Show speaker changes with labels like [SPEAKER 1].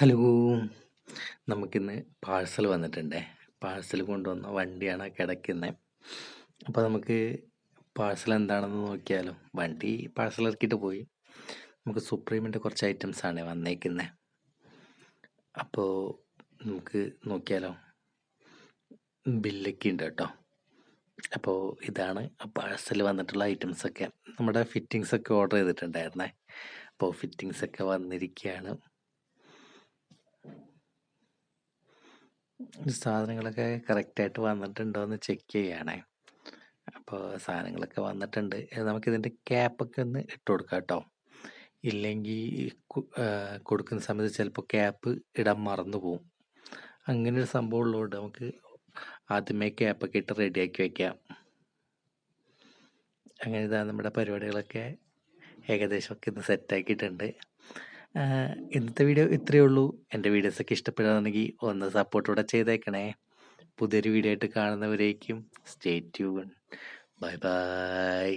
[SPEAKER 1] Hello. നമുക്കിന്ന് parcel വന്നിട്ടുണ്ടേ. Parcel കൊണ്ടുവന്ന വണ്ടിയാണ് കിടക്കുന്നത് അപ്പോൾ നമുക്ക് പാഴ്സൽ എന്താണെന്ന് നോക്കിയാലോ. വണ്ടി പാഴ്സൽ ഇറക്കിയിട്ട് പോയി. നമുക്ക് സുപ്രീമിന്റെ കുറച്ച് ഐറ്റംസ് ആണ് വന്നേക്കുന്നത് അപ്പോൾ നമുക്ക് നോക്കിയാലോ. ബില്ലൊക്കെ ഉണ്ട് കേട്ടോ. അപ്പോൾ ഇതാണ് പാഴ്സൽ വന്നിട്ടുള്ള ഐറ്റംസൊക്കെ. നമ്മുടെ ഫിറ്റിങ്സൊക്കെ ഓർഡർ ചെയ്തിട്ടുണ്ടായിരുന്നേ. അപ്പോൾ ഫിറ്റിങ്സൊക്കെ വന്നിരിക്കുകയാണ് സാധനങ്ങളൊക്കെ കറക്റ്റായിട്ട് വന്നിട്ടുണ്ടോ എന്ന് ചെക്ക് ചെയ്യണേ. അപ്പോൾ സാധനങ്ങളൊക്കെ വന്നിട്ടുണ്ട്. നമുക്കിതിന്റെ ക്യാപ്പൊക്കെ ഒന്ന് ഇട്ട് കൊടുക്കാം കേട്ടോ ഇല്ലെങ്കിൽ കൊടുക്കുന്ന സമയത്ത് ചിലപ്പോൾ ക്യാപ്പ് ഇടാൻ മറന്നു പോവും. അങ്ങനെ ഒരു സംഭവം ഉള്ളതുകൊണ്ട് നമുക്ക് ആദ്യമേ ക്യാപ്പൊക്കെ ഇട്ട് റെഡിയാക്കി വയ്ക്കാം അങ്ങനെ ഇതാ നമ്മുടെ പരിപാടികളൊക്കെ ഏകദേശമൊക്കെ ഇന്ന് സെറ്റാക്കിയിട്ടുണ്ട്. ഇന്നത്തെ വീഡിയോ ഇത്രയേ ഉള്ളൂ. എന്റെ വീഡിയോസൊക്കെ ഇഷ്ടപ്പെടുകയാണെങ്കിൽ ഒന്ന് സപ്പോർട്ടോടെ ചെയ്തേക്കണേ. പുതിയൊരു വീഡിയോ ആയിട്ട് കാണുന്നവരേക്കും സ്റ്റേ ട്യൂൺ ബൈ ബൈ